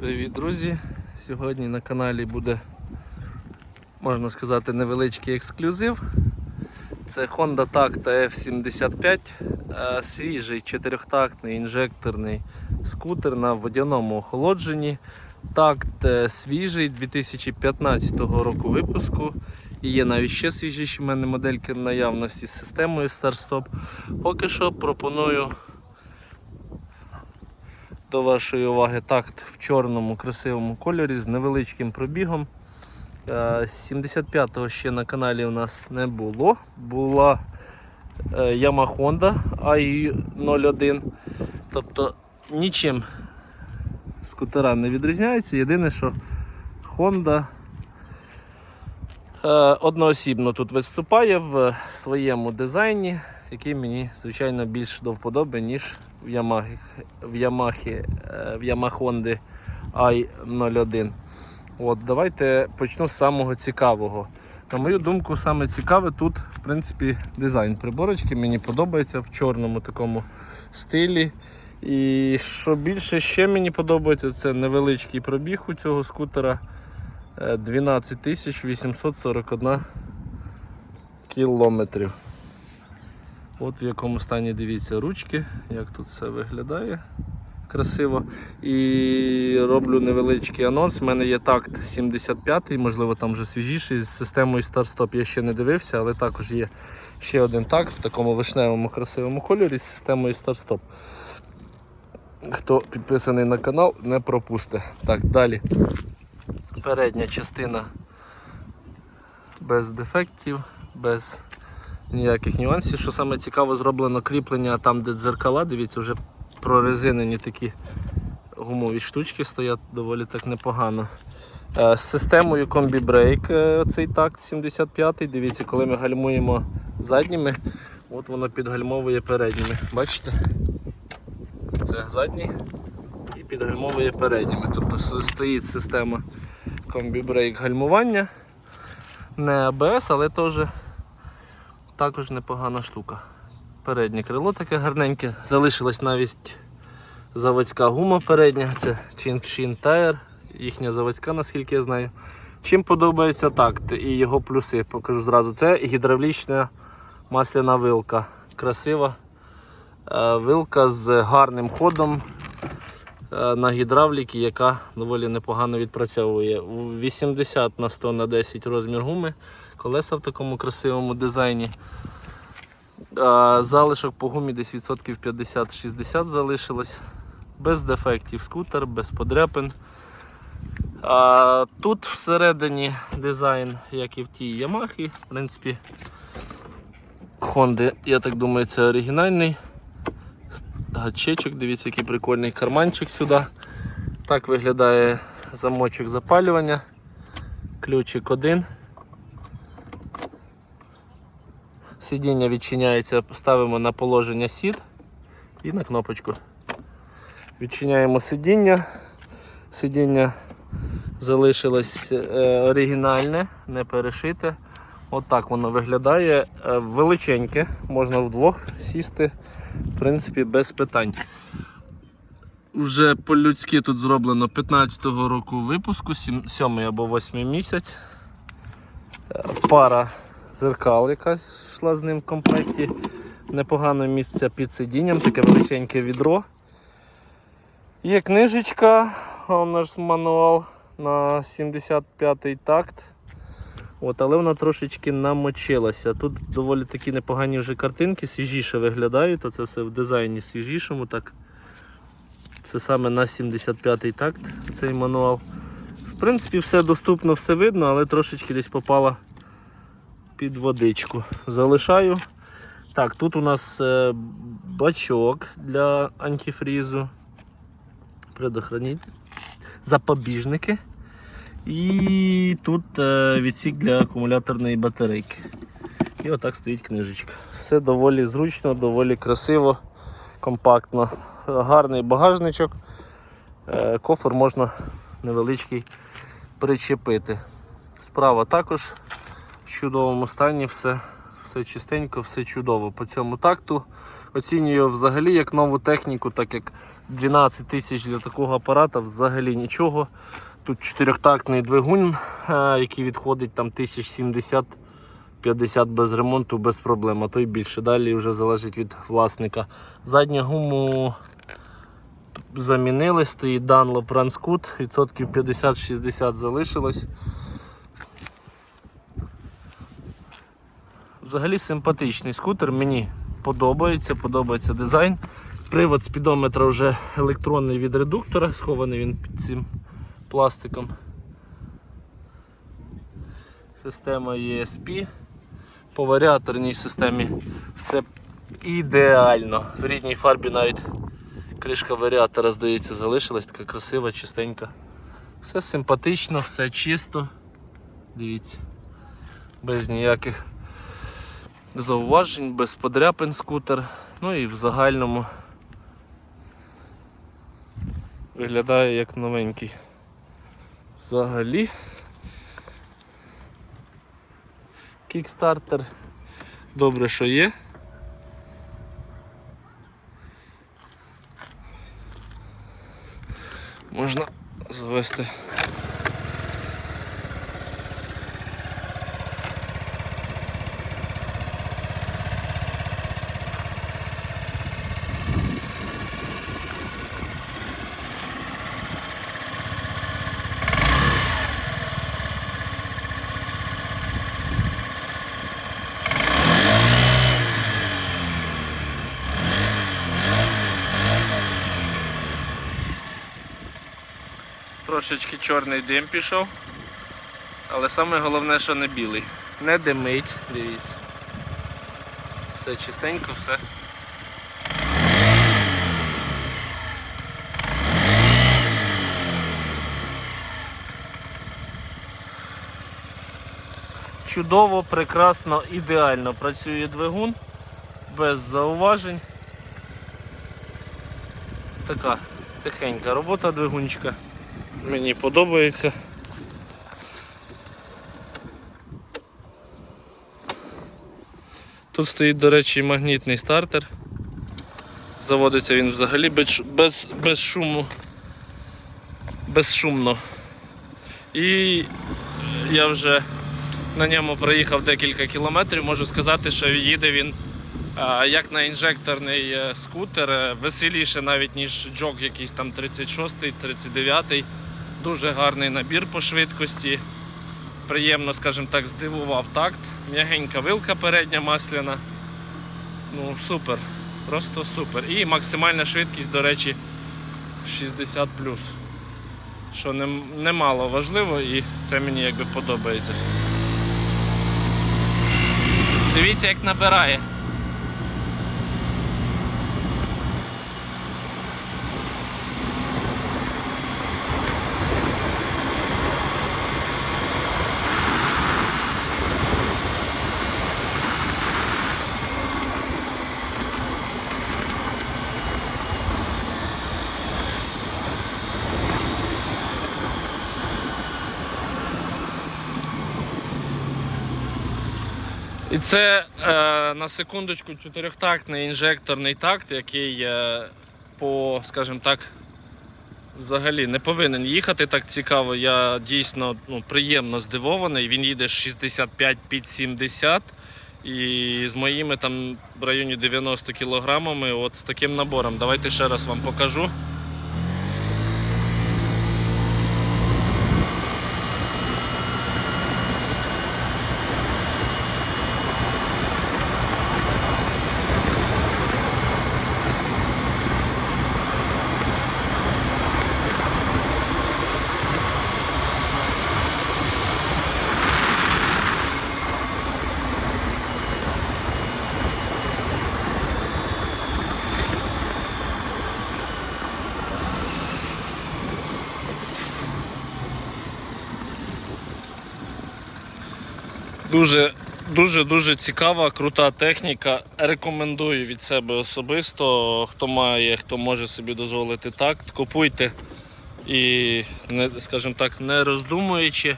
Привіт, друзі! Сьогодні на каналі буде, можна сказати, невеличкий ексклюзив. Це Honda Tacta F75, е, свіжий чотирьохтактний інжекторний скутер на водяному охолодженні. Такт свіжий 2015 року випуску. І є навіть ще свіжіші в мене модельки наявності з системою Start-Stop. Поки що пропоную до вашої уваги такт в чорному красивому кольорі з невеличким пробігом. Е, 75-го ще на каналі у нас не було. Була е, Yamaha Honda AI01. Тобто нічим скутера не відрізняється. Єдине, що Honda е, одноосібно тут виступає в своєму дизайні, який мені, звичайно, більш до вподоби, ніж в Yamaha, в е, в Yamaha Honda i01. От, давайте почну з самого цікавого. На мою думку, саме цікаве тут, в принципі, дизайн приборочки. Мені подобається в чорному такому стилі. І що більше ще мені подобається, це невеличкий пробіг у цього скутера. Е, 12 841 кілометрів. От в якому стані дивіться ручки, як тут все виглядає красиво. І роблю невеличкий анонс. У мене є такт 75-й, можливо, там вже свіжіший з системою Start-Stop я ще не дивився, але також є ще один такт в такому вишневому красивому кольорі з системою Start-Stop. Хто підписаний на канал, не пропусте. Так, далі. Передня частина без дефектів, без ніяких нюансів. Що саме цікаво, зроблено кріплення там, де дзеркала, дивіться, вже прорезинені такі гумові штучки стоять доволі так непогано. Е, З системою Brake е, цей такт 75-й. Дивіться, коли ми гальмуємо задніми, от воно підгальмовує передніми. Бачите? Це задній і підгальмовує передніми. Тобто стоїть система Brake гальмування. Не ABS, але теж також непогана штука. Переднє крило таке гарненьке. Залишилась навіть заводська гума передня. Це Chin Tire, їхня заводська, наскільки я знаю. Чим подобається такт і його плюси, покажу зразу. Це гідравлічна масляна вилка. Красива е, вилка з гарним ходом е, на гідравліки, яка доволі непогано відпрацьовує. 80 на 100 на 10 розмір гуми, колеса в такому красивому дизайні. Залишок по гумі десь відсотків 50-60 залишилось. Без дефектів скутер, без подряпин. Тут всередині дизайн, як і в тій Ямахі. В принципі, Honda, я так думаю, це оригінальний. Гачечок, дивіться, який прикольний карманчик сюди. Так виглядає замочок запалювання. Ключик один. Сидіння відчиняється, ставимо на положення сід і на кнопочку. Відчиняємо сидіння. Сидіння залишилось е, оригінальне, не перешите. От воно виглядає. Е, величеньке, можна вдвох сісти, в принципі, без питань. Уже по-людськи тут зроблено 15-го року випуску, 7 або 8 місяць. Е, Пара зеркал, яка йшла з ним в комплекті. Непогане місце під сидінням, таке величеньке відро. Є книжечка, у нас мануал на 75-й такт. От, але вона трошечки намочилася. Тут доволі такі непогані вже картинки, свіжіше виглядають, то це все в дизайні свіжішому. Так. Це саме на 75-й такт цей мануал. В принципі, все доступно, все видно, але трошечки десь попала під водичку. Залишаю. Так, тут у нас е, бачок для антифрізу. Предохранитель. Запобіжники. І тут е, відсік для акумуляторної батарейки. І отак стоїть книжечка. Все доволі зручно, доволі красиво, компактно. Гарний багажничок. Е, кофр можна невеличкий причепити. Справа також в чудовому стані, все, все чистенько, все чудово. По цьому такту Оцінюю взагалі як нову техніку, так як 12 тисяч для такого апарата взагалі нічого. Тут чотирьохтактний двигун, е, який відходить там 1070 50 без ремонту, без проблем, а то й більше. Далі вже залежить від власника. Задню гуму замінили, стоїть Dunlop Ranscoot, відсотків 50-60 залишилось. Взагалі симпатичний скутер, мені подобається, подобається дизайн. Привод спідометра вже електронний від редуктора, схований він під цим пластиком. Система ESP. По варіаторній системі все ідеально. В рідній фарбі навіть кришка варіатора, здається, залишилась, така красива, чистенька. Все симпатично, все чисто. Дивіться, без ніяких зауважень, без подряпин скутер. Ну і в загальному виглядає як новенький. Взагалі. Кікстартер. Добре, що є. Можна завести. Трошечки чорний дим пішов. Але саме головне, що не білий. Не димить, дивіться. Все чистенько, все. Чудово, прекрасно, ідеально працює двигун, без зауважень. Така тихенька робота двигунчика. Мені подобається. Тут стоїть, до речі, магнітний стартер. Заводиться він взагалі без, без, без шуму, безшумно. І я вже на ньому проїхав декілька кілометрів, можу сказати, що їде він як на інжекторний е, скутер, е, веселіше навіть ніж джок якийсь там 36-й, 39-й. Дуже гарний набір по швидкості. Приємно, скажімо так, здивував такт. М'ягенька вилка передня масляна. Ну, супер. Просто супер. І максимальна швидкість, до речі, 60 Що нем- немало важливо і це мені якби подобається. Дивіться, як набирає. І це е, на секундочку чотирьохтактний інжекторний такт, який е, по, скажімо так, взагалі не повинен їхати так цікаво. Я дійсно ну, приємно здивований. Він їде 65 під 70 і з моїми там в районі 90 кілограмами. От з таким набором. Давайте ще раз вам покажу. Дуже дуже дуже цікава, крута техніка. Рекомендую від себе особисто. Хто має, хто може собі дозволити так, купуйте і, скажімо так, не роздумуючи.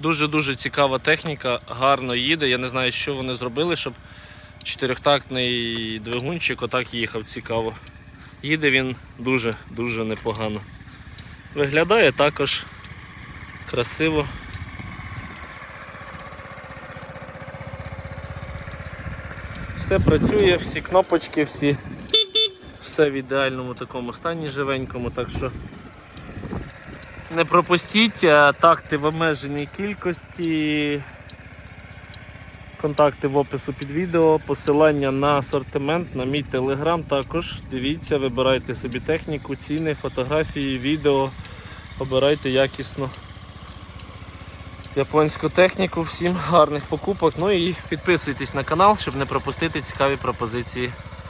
Дуже дуже цікава техніка, гарно їде. Я не знаю, що вони зробили, щоб чотирьохтактний двигунчик отак їхав цікаво. Їде він дуже-дуже непогано. Виглядає також красиво. Все працює, всі кнопочки, всі, все в ідеальному такому стані живенькому, так що не пропустіть такти в обмеженій кількості. Контакти в опису під відео, посилання на асортимент, на мій телеграм також. Дивіться, вибирайте собі техніку, ціни, фотографії, відео. Обирайте якісно японську техніку. Всім гарних покупок. Ну і підписуйтесь на канал, щоб не пропустити цікаві пропозиції.